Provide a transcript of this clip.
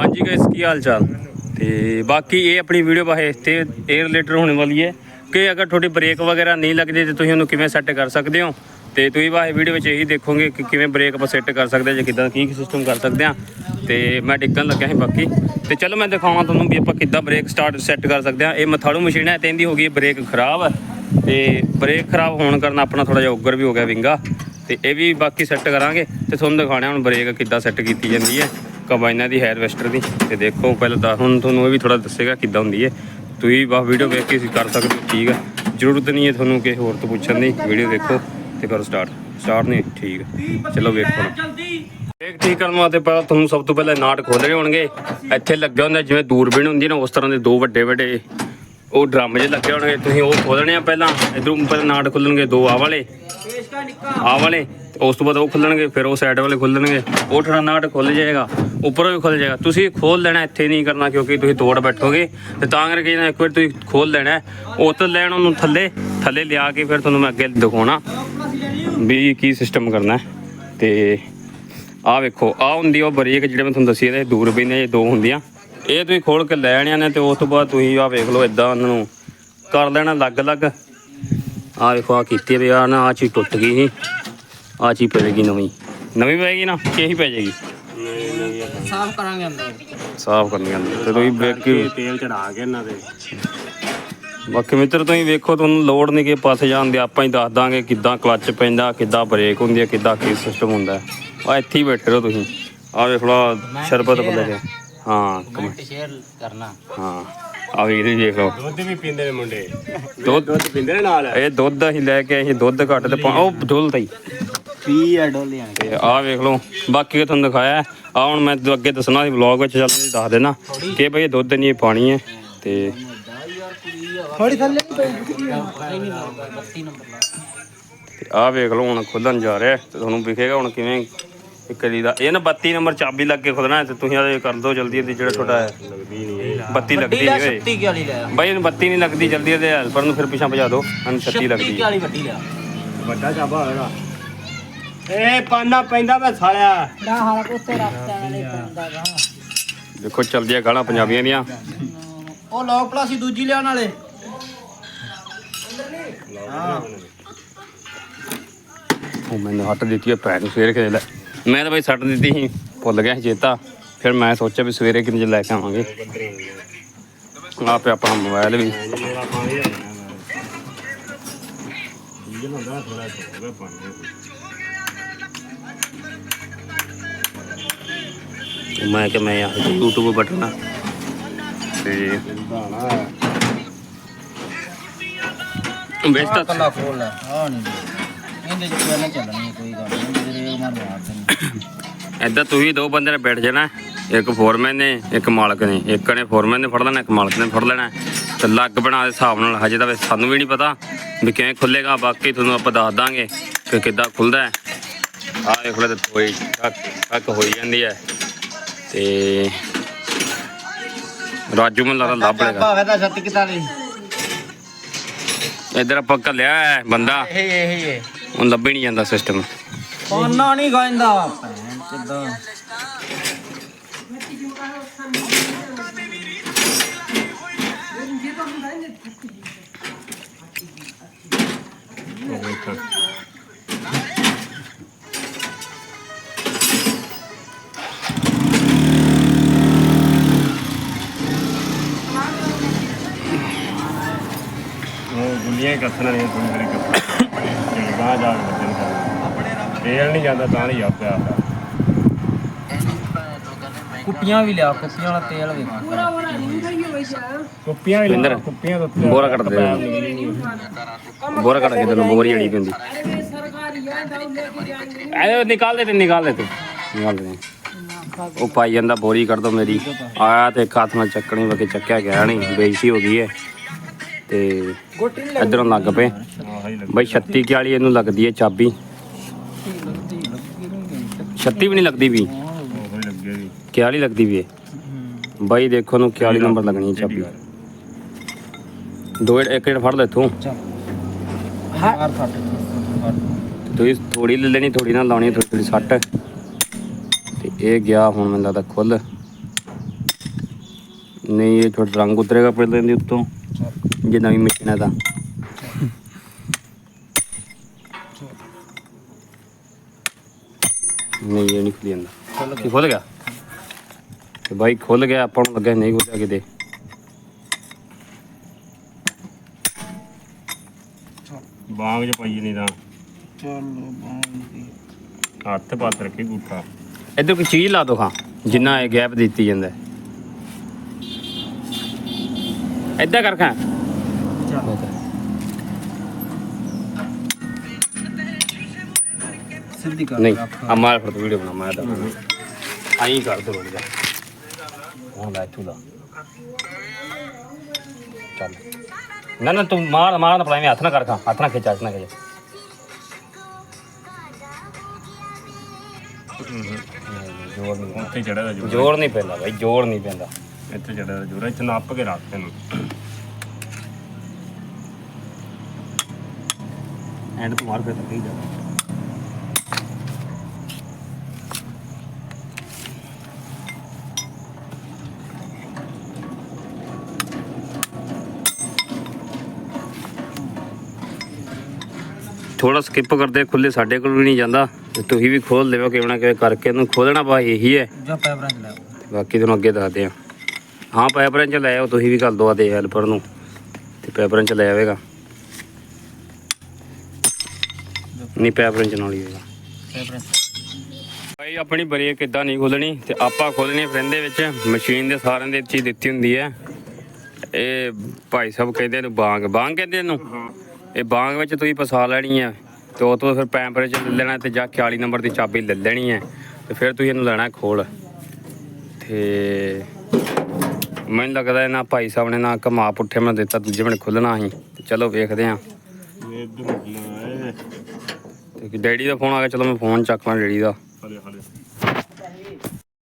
ਹਾਂਜੀ ਗਾਇਸ ਕੀ ਹਾਲ ਚਾਲ? ਤੇ ਬਾਕੀ ਇਹ ਆਪਣੀ ਵੀਡੀਓ ਬਾਰੇ ਤੇ ਇਹ ਰਿਲੇਟਡ ਹੋਣ ਵਾਲੀ ਹੈ ਕਿ ਅਗਰ ਤੁਹਾਡੀ ਬ੍ਰੇਕ ਵਗੈਰਾ ਨਹੀਂ ਲੱਗਦੀ ਤੇ ਤੁਸੀਂ ਉਹਨੂੰ ਕਿਵੇਂ ਸੈੱਟ ਕਰ ਸਕਦੇ ਹੋ? ਤੇ ਤੁਸੀਂ ਬਾਰੇ ਵੀਡੀਓ ਵਿੱਚ ਇਹੀ ਦੇਖੋਗੇ ਕਿ ਕਿਵੇਂ ਬ੍ਰੇਕ ਆਪਾਂ ਸੈੱਟ ਕਰ ਸਕਦੇ ਹਾਂ ਜਾਂ ਕਿਦਾਂ ਕੀ ਸਿਸਟਮ ਕਰ ਸਕਦੇ ਹਾਂ। ਤੇ ਮੈਂ ਡਿੱਗਣ ਲੱਗਿਆ ਸੀ ਬਾਕੀ। ਤੇ ਚਲੋ ਮੈਂ ਦਿਖਾਵਾਂ ਤੁਹਾਨੂੰ ਵੀ ਆਪਾਂ ਕਿੱਦਾਂ ਬ੍ਰੇਕ ਸਟਾਰਟ ਸੈੱਟ ਕਰ ਸਕਦੇ ਹਾਂ। ਇਹ ਮਥਾੜੂ ਮਸ਼ੀਨ ਹੈ ਤੇ ਇਹਦੀ ਹੋ ਗਈ ਬ੍ਰੇਕ ਖਰਾਬ। ਤੇ ਬ੍ਰੇਕ ਖਰਾਬ ਹੋਣ ਕਾਰਨ ਆਪਣਾ ਥੋੜਾ ਜਿਹਾ ਉੱਗਰ ਵੀ ਹੋ ਗਿਆ ਵਿੰਗਾ। ਤੇ ਇਹ ਵੀ ਬਾਕੀ ਸੈੱਟ ਕਰਾਂਗੇ। ਤੇ ਤੁਹਾਨੂੰ ਦਿਖਾਣਾ ਹੁਣ ਬ੍ਰੇਕ ਕਿੱਦਾਂ ਸੈੱਟ ਕੀਤੀ ਜਾਂਦੀ ਹੈ। ਕੰਬਾਈਨਾਂ ਦੀ ਹੈਰਵੈਸਟਰ ਦੀ ਤੇ ਦੇਖੋ ਪਹਿਲਾਂ ਤਾਂ ਹੁਣ ਤੁਹਾਨੂੰ ਇਹ ਵੀ ਥੋੜਾ ਦੱਸੇਗਾ ਕਿੱਦਾਂ ਹੁੰਦੀ ਹੈ। ਤੁਸੀਂ ਬਸ ਵੀਡੀਓ ਵੇਖ ਕੇ ਕਰ ਸਕਦੇ ਹੋ, ਠੀਕ ਆ। ਜ਼ਰੂਰਤ ਨਹੀਂ ਹੈ ਤੁਹਾਨੂੰ ਕਿਸੇ ਹੋਰ ਤੋਂ ਪੁੱਛਣ ਦੀ ਵੀਡੀਓ ਦੇਖੋ ਤੇ ਕਰੋ ਸਟਾਰਟ ਸਟਾਰਟ ਨਹੀਂ, ਠੀਕ ਹੈ ਚਲੋ ਵੇਖੋ ਦੇਖ, ਠੀਕ ਕਰਨ ਵਾਸਤੇ ਪਹਿਲਾਂ ਤੁਹਾਨੂੰ ਸਭ ਤੋਂ ਪਹਿਲਾਂ ਨਾਟ ਖੋਲਣੇ ਹੋਣਗੇ। ਇੱਥੇ ਲੱਗਿਆ ਹੁੰਦਾ ਜਿਵੇਂ ਦੂਰਬੀਨ ਹੁੰਦੀ ਨਾ, ਉਸ ਤਰ੍ਹਾਂ ਦੇ ਦੋ ਵੱਡੇ ਵੱਡੇ ਉਹ ਡਰਮ ਜੇ ਲੱਗੇ ਹੋਣਗੇ, ਤੁਸੀਂ ਉਹ ਖੋਲਣੇ ਆ ਪਹਿਲਾਂ, ਇਧਰੋਂ ਪਹਿਲਾਂ ਨਾਟ ਖੁੱਲਣਗੇ, ਦੋ ਆ ਵਾਲੇ। ਆ ਵਾਲੇ ਉਸ ਤੋਂ ਬਾਅਦ ਉਹ ਖੁੱਲਣਗੇ, ਫਿਰ ਉਹ ਸਾਈਡ ਵਾਲੇ ਖੁੱਲਣਗੇ। ਉਹ ਥੋੜਾ ਨਾਟ ਖੁੱਲ ਜਾਏਗਾ, ਉੱਪਰੋਂ ਵੀ ਖੁੱਲ ਜਾਏਗਾ। ਤੁਸੀਂ ਖੋਲ ਲੈਣਾ, ਇੱਥੇ ਨਹੀਂ ਕਰਨਾ, ਕਿਉਂਕਿ ਤੁਸੀਂ ਤੋੜ ਬੈਠੋਗੇ। ਤੇ ਤਾਂ ਕਰਕੇ ਨਾ ਇੱਕ ਵਾਰ ਤੁਸੀਂ ਖੋਲ ਲੈਣਾ। ਉਹ ਤੋਂ ਲੈਣ ਉਹਨੂੰ ਥੱਲੇ ਥੱਲੇ ਲਿਆ ਕੇ ਫਿਰ ਤੁਹਾਨੂੰ ਮੈਂ ਅੱਗੇ ਦਿਖਾਉਣਾ, ਵੀ ਕੀ ਸਿਸਟਮ ਕਰਨਾ ਹੈ। ਤੇ ਆਹ ਵੇਖੋ, ਆਹ ਹੁੰਦੀ ਉਹ ਬਰੀਕ, ਜਿਹੜੇ ਮੈਂ ਤੁਹਾਨੂੰ ਦੱਸੀ ਇਹਦੇ ਦੂਰ ਨੇ ਇਹ ਦੋ ਹੁੰਦੀਆਂ। ਇਹ ਤੁਸੀਂ ਖੋਲ ਕੇ ਲੈ ਆਣੀਆਂ ਨੇ ਤੇ ਉਸ ਤੋਂ ਬਾਅਦ ਤੁਸੀਂ ਆਹ ਵੇਖ ਲਓ ਇਦਾਂ ਉਹਨਾਂ ਨੂੰ ਕਰ ਲੈਣਾ ਅਲੱਗ-ਅਲੱਗ ਆਹ ਵੇਖੋ ਆ ਕੀਤੀ ਵੀ ਆ ਨਾ ਆ ਚੀਜ਼ ਟੁੱਟ ਗਈ ਸੀ। ਆ ਚੀਜ਼ ਪਵੇਗੀ ਨਵੀਂ। ਨਵੀਂ ਪਵੇਗੀ ਨਾ ਕਿ ਇਹੀ ਪੈ ਜਾਏਗੀ ਸਾਫ਼ ਕਰਾਂਗੇ ਅੰਦਰ। ਸਾਫ਼ ਕਰਨੀ ਆਂਦੀ ਤੇ ਤੁਸੀਂ ਵੇਖੀ ਤੇਲ ਚੜਾ ਕੇ ਇਹਨਾਂ ਦੇ। ਬਾਕੀ ਮਿੱਤਰ ਤੁਸੀਂ ਵੇਖੋ ਤੁਹਾਨੂੰ ਲੋੜ ਨਹੀਂ ਕਿ ਪਾਸੇ ਜਾਣ ਦੀ। ਆਪਾਂ ਹੀ ਦੱਸ ਦਾਂਗੇ ਕਿੱਦਾਂ ਕਲੱਚ ਪੈਂਦਾ ਕਿੱਦਾਂ ਬ੍ਰੇਕ ਹੁੰਦੀ ਹੈ ਕਿੱਦਾਂ ਕੀ ਸਿਸਟਮ ਹੁੰਦਾ। ਆ ਇੱਥੇ ਹੀ ਬੈਠੇ ਰਹੋ ਤੁਸੀਂ। ਆ ਵੇਖ ਲਓ ਸ਼ਰਬਤ ਬਦਲ ਗਿਆ ਹਾਂ ਕਮੈਂਟ ਸ਼ੇਅਰ ਕਰਨਾ। ਹਾਂ ਆ ਵੀ ਇਹਦੇ ਦੇਖ ਲਓ। ਦੁੱਧ ਵੀ ਪੀਂਦੇ ਨੇ ਮੁੰਡੇ। ਦੁੱਧ ਦੁੱਧ ਪੀਂਦੇ ਨੇ ਨਾਲ? ਇਹ ਦੁੱਧ ਅਸੀਂ ਲੈ ਕੇ ਅਸੀਂ ਦੁੱਧ ਘੱਟ ਤੇ ਪਾ- ਉਹ ਡੁੱਲਦਾ ਹੀ ਪੀ ਆ ਡੋਲੀਆਂ ਤੇ ਆਹ ਵੇਖ ਲਓ ਬਾਕੀ ਕਿ ਤੁਹਾਨੂੰ ਦਿਖਾਇਆ। ਆ ਹੁਣ ਮੈਂ ਤੁਹਾਨੂੰ ਅੱਗੇ ਦੱਸਣਾ ਸੀ ਵਲੌਗ ਵਿੱਚ ਚੱਲ ਕੇ ਦੱਸ ਦੇਣਾ ਕਿ ਭਈ ਇਹ ਦੁੱਧ ਨਹੀਂ ਇਹ ਪਾਣੀ ਹੈ ਤੇ ਥੋੜੀ ਥੱਲੇ। ਨਹੀਂ 32 ਨੰਬਰ ਲਾ। ਤੇ ਆਹ ਵੇਖ ਲਓ ਹੁਣ ਖੁੱਲਣ ਜਾ ਰਿਹਾ ਤੇ ਤੁਹਾਨੂੰ ਵਿਖੇਗਾ ਹੁਣ ਕਿਵੇਂ ਇੱਕ ਦੀ ਦਾ। ਇਹ ਨਾ 32 ਨੰਬਰ ਚਾਬੀ ਲੱਗ ਕੇ ਖੁੱਲਣਾ ਹੈ ਤੇ ਤੁਸੀਂ ਇਹ ਕਰ ਦਿਓ ਜਲਦੀ ਇਹਦੀ ਜਿਹੜਾ ਤੁਹਾਡਾ ਬੱਤੀ ਲੱਗਦੀ ਵੱਡੀ ਲੈ ਓਏ। 36 ਕੀ ਵਾਲੀ ਲੈ? ਬਾਈ ਇਹਨੂੰ ਬੱਤੀ ਨਹੀਂ ਲੱਗਦੀ ਜਲਦੀ ਇਹਦੇ ਹੈਲਪਰ ਨੂੰ ਫਿਰ ਪਿੱਛਾ ਭਜਾ ਦਿਓ। ਇਹਨੂੰ 36 ਕੀ ਲੱਗਦੀ ਹੈ। ਵਾਲੀ ਵੱਡੀ ਲਿਆ ਵੱਡਾ ਚਾਬਾ ਹੋਏਗਾ। ਏ ਪਾਨਾ ਪੈਂਦਾ ਮੈਂ ਸਾਲਿਆ। ਦਾ ਹਾਲਾ ਕੋਸੇ ਰਸਤਾ ਵਾਲੇ ਪੈਂਦਾ ਗਾ। ਦੇਖੋ ਚੱਲਦੀਆਂ ਗਾਲਾਂ ਪੰਜਾਬੀਆਂ ਦੀਆਂ। ਉਹ ਲੋਕ ਪਲਾਸੀ ਦੂਜੀ ਲਿਆਉਣ ਵਾਲੇ। ਉਹ ਮੈਨੂੰ ਹੱਟ ਦਿੱਤੀ ਹੈ ਭੈਣ ਨੂੰ ਸਵੇਰੇ ਕਿਤੇ ਲੈ। ਮੈਂ ਤਾਂ ਬਈ ਸੱਟ ਦਿੱਤੀ ਸੀ, ਭੁੱਲ ਗਿਆ ਸੀ ਚੇਤਾ। ਫਿਰ ਮੈਂ ਸੋਚਿਆ ਵੀ ਸਵੇਰੇ ਕਿੰਨੇ ਲੈ ਕੇ ਆਵਾਂਗੇ। ਆਪੇ ਆਪਣਾ ਮੋਬਾਈਲ ਵੀ। ਮੇਰਾ ਪਾਣੀ ਆ ਮੈਂ ਕਿ ਮੈਂ ਯਾਰ YouTube ਬਟਨਾ ਤੇ ਬਾਣਾ ਕੱਲਾ ਖੋਲ ਲੈ। ਆ ਨਹੀਂ। ਇਹਦੇ ਚ ਚੱਲਣੀ ਕੋਈ ਗੱਲ ਨਹੀਂ। ਰੇਲ ਮਾਰ ਐਦਾਂ ਤੁਸੀਂ ਦੋ ਬੰਦੇ ਨੇ ਬੈਠ ਜਾਣਾ। ਇੱਕ ਫੋਰਮੈਨ ਨੇ ਇੱਕ ਮਾਲਕ ਨੇ। ਇੱਕ ਨੇ ਫੋਰਮੈਨ ਨੇ ਫੜ ਲੈਣਾ ਇੱਕ ਮਾਲਕ ਨੇ ਫੜ ਲੈਣਾ। ਤੇ ਲੱਗ ਬਣਾ ਦੇ ਹਿਸਾਬ ਨਾਲ ਹਜੇ ਤਾਂ ਸਾਨੂੰ ਵੀ ਨਹੀਂ ਪਤਾ ਵੀ ਕਿਵੇਂ ਖੁੱਲੇਗਾ। ਬਾਕੀ ਤੁਹਾਨੂੰ ਆਪਾਂ ਦੱਸ ਦਾਂਗੇ ਕਿ ਕਿੱਦਾਂ ਖੁੱਲਦਾ ਹੈ। ਆਹ ਦੇਖ ਲਓ ਤੇ ਹੋਈ ਟੱਕ ਟੱਕ ਹੋਈ ਜਾਂਦੀ ਹੈ। ਤੇ ਰਾਜੂ ਮੈਨੂੰ ਲੱਗਦਾ ਲੱਭ ਲੇਗਾ ਭਾਵੇਂ ਤਾਂ 36 41 ਇੱਧਰ ਆਪਾਂ ਘੱਲਿਆ ਹੈ ਬੰਦਾ। ਇਹ ਇਹ ਇਹ ਹੁਣ ਲੱਭੇ ਨਹੀਂ ਜਾਂਦਾ ਸਿਸਟਮ ਪਾਨਾ ਨਹੀਂ ਗਾਇੰਦਾ। ਭੈਣ ਕਿੱਦਾਂ ਉਹ ਗੁੱਲੀਆਂ ਹੀ ਕੱਥਣਾ ਨਹੀਂ ਕੋਈ ਕਰੇ ਕੱਥਣਾ ਜਿਹੜੇ ਤੇਲ ਨਹੀਂ ਜਾਂਦਾ ਤਾਂ ਨਹੀਂ ਆਪਿਆ ਕੁੱਪੀਆਂ ਵੀ ਲਿਆ ਕੁੱਪੀਆਂ ਵਾਲਾ ਤੇਲ ਵੇਖ। ਕੁੱਪੀਆਂ ਵੀ ਵਿੰਦਰ, ਕੁੱਪੀਆਂ ਦੇ ਉੱਤੇ ਬੋਰਾ ਕੱਢ ਦੇ ਬੋਰਾ ਕੱਢ ਕੇ ਤੈਨੂੰ ਬੋਰੀ ਜੜੀ ਪੈਂਦੀ। ਐ ਨਿਕਾਲ ਦੇ ਤੇ ਨਿਕਾਲ ਦੇ ਤੂੰ। ਨਿਕਾਲ ਦੇ। ਉਹ ਪਾਈ ਜਾਂਦਾ ਬੋਰੀ ਕਰ ਦੋ ਮੇਰੀ। ਆਇਆ ਤੇ ਇੱਕ ਹੱਥ ਨਾਲ ਚੱਕਣੀ ਵਕੇ ਚੱਕਿਆ ਗਿਆ ਨਹੀਂ ਬੇਇੱਜ਼ਤੀ ਹੋ ਗਈ ਹੈ ਤੇ ਇਧਰੋਂ ਲੱਗ ਪਏ। ਬਈ 36 ਕੀ ਵਾਲੀ ਇਹਨੂੰ ਲੱਗਦੀ ਹੈ ਚਾਬੀ। 36 ਵੀ ਨਹੀਂ ਲੱਗਦੀ ਵੀ। ਉਹ ਲੱਗੇ ਵੀ ਲੱਗਦੀ ਵੀ ਬਾਈ ਦੇਖੋ ਨੂੰ 41 ਨੰਬਰ ਲੱਗਣੀ ਹੈ ਚਾਬੀ ਦੋ ਇੱਕ ਡੇਢ ਫੜ ਲੈ ਤੂੰ ਤੁਸੀਂ ਥੋੜੀ ਲੈ ਲੈਣੀ ਥੋੜੀ ਨਾਲ ਲਾਉਣੀ ਥੋੜੀ ਥੋੜੀ ਸੱਟ। ਤੇ ਇਹ ਗਿਆ ਹੁਣ ਮੈਨੂੰ ਲੱਗਦਾ ਖੁੱਲ ਨਹੀਂ ਇਹ ਥੋੜਾ ਰੰਗ ਉਤਰੇਗਾ ਪਹਿਲਾਂ ਦੇ ਉੱਤੋਂ। ਜੇ ਨਵੀਂ ਮਸ਼ੀਨ ਹੈ ਤਾਂ। ਨਹੀਂ ਇਹ ਨਹੀਂ ਖੁੱਲੀ ਜਾਂਦਾ। ਖੁੱਲ ਕੀ ਖੁੱਲ ਗਿਆ? ਤੇ ਬਾਈ ਖੁੱਲ ਗਿਆ ਆਪਾਂ ਨੂੰ ਲੱਗਿਆ ਨਹੀਂ ਖੁੱਲਿਆ ਕਿਤੇ। ਬਾਗ ਚ ਪਾਈ ਨਹੀਂ ਤਾਂ ਚਲੋ ਬਾਈ ਹੱਥ ਪਾਤ ਰੱਖੀ ਗੂਠਾ। ਇੱਧਰ ਕੋਈ ਚੀਜ਼ ਲਾ ਦੋ ਖਾਂ ਜਿੰਨਾ ਇਹ ਗੈਪ ਦਿੱਤੀ ਜਾਂਦਾ ਹੈ। ਏਦਾਂ ਕਰ ਖਾਂ। ਚਲੋ। ਸਿੱਧੀ ਕਰ ਨਹੀਂ ਆ ਮਾਰ ਫਿਰ ਵੀਡੀਓ ਬਣਾ ਮੈਂ ਤਾਂ ਆਈ ਕਰ ਦੋ ਰੁਕ ਜਾ। ਹੁਣ ਲੈ ਤੂੰ ਲਾ ਚੱਲ। ਨਾ ਨਾ ਤੂੰ ਮਾਰ ਮਾਰ ਨਾ ਪਲਾਈ ਹੱਥ ਨਾ ਕਰ ਖਾਂ ਹੱਥ ਨਾ ਖਿੱਚ ਹੱਥ ਨਾ ਖਿੱਚ। ਜੋਰ ਨਹੀਂ ਉੱਥੇ ਚੜਾ ਦਾ ਜੋਰ। ਜੋਰ ਨਹੀਂ ਪੈਂਦਾ ਬਾਈ ਜੋਰ ਨਹੀਂ ਪੈਂਦਾ। ਇੱਥੇ ਚੜਾ ਦਾ ਜੋਰ ਇੱਥੇ ਨੱਪ ਕੇ ਰੱਖ ਤੈਨੂੰ ਐਂਡ ਤੂੰ ਮਾਰ ਫਿਰ ਤਾਂ ਕਹੀ ਜਾ। ਥੋੜਾ ਸਕਿਪ ਕਰਦੇ ਖੁੱਲੇ ਸਾਡੇ ਕੋਲ ਵੀ ਨਹੀਂ ਜਾਂਦਾ। ਤੇ ਤੁਸੀਂ ਵੀ ਖੋਲ ਲਿਓ ਕਿਵੇਂ ਨਾ ਕਿਵੇਂ ਕਰਕੇ ਇਹਨੂੰ ਖੋਲਣਾ ਬਾ ਇਹੀ ਹੈ। ਜਾਂ ਪੈਪਰਾਂ ਚ ਲੈ ਬਾਕੀ ਤੁਹਾਨੂੰ ਅੱਗੇ ਦੱਸਦੇ ਆ ਹਾਂ ਪੈਪਰਾਂ ਚ ਲੈ ਆਓ ਤੁਸੀਂ ਵੀ ਕਰ ਦੋ ਆ ਹੈਲਪਰ ਨੂੰ। ਤੇ ਪੈਪਰਾਂ ਚ ਲੈ ਆਵੇਗਾ। ਨਹੀਂ ਪੈਪਰਾਂ ਚ ਨਾਲ ਹੀ ਹੋਏਗਾ। ਪੈਪਰਾਂ ਭਾਈ ਆਪਣੀ ਬ੍ਰੇਕ ਇਦਾਂ ਨਹੀਂ ਖੋਲਣੀ ਤੇ ਆਪਾਂ ਖੋਲਣੀ ਫਰਿੰਦ ਦੇ ਵਿੱਚ। ਮਸ਼ੀਨ ਦੇ ਸਾਰਿਆਂ ਦੇ ਚੀਜ਼ ਦਿੱਤੀ ਹੁੰਦੀ ਹੈ। ਇਹ ਭਾਈ ਸਾਹਿਬ ਕਹਿੰਦੇ ਇਹਨੂੰ ਬਾਂਗ। ਬਾਂਗ ਕਹਿੰਦੇ ਇਹਨੂੰ? ਇਹ ਬਾਂਗ ਵਿੱਚ ਤੁਸੀਂ ਫਸਾ ਲੈਣੀ ਹੈ ਤੇ ਉਹ ਤੋਂ ਫਿਰ ਟੈਂਪਰੇਚਰ ਲੈ ਲੈਣਾ ਤੇ ਜਾਂ 40 ਨੰਬਰ ਦੀ ਚਾਬੀ ਲੈ ਲੈਣੀ ਹੈ ਤੇ ਫਿਰ ਤੁਸੀਂ ਇਹਨੂੰ ਲੈਣਾ ਖੋਲ। ਤੇ ਮੈਨੂੰ ਲੱਗਦਾ ਇਹਨਾਂ ਭਾਈ ਸਾਹਿਬ ਨੇ ਨਾ ਘਮਾ ਪੁੱਠੇ ਮੈਂ ਦਿੱਤਾ ਦੂਜੇ ਬਣੇ ਖੁੱਲਣਾ ਸੀ। ਤੇ ਚਲੋ ਵੇਖਦੇ ਨਿਕਲਣਾ ਤੇ ਡੈਡੀ ਦਾ ਫੋਨ ਆ ਗਿਆ ਚਲੋ ਮੈਂ ਫੋਨ ਚੱਕ ਲਾਂ ਡੈਡੀ ਦਾ।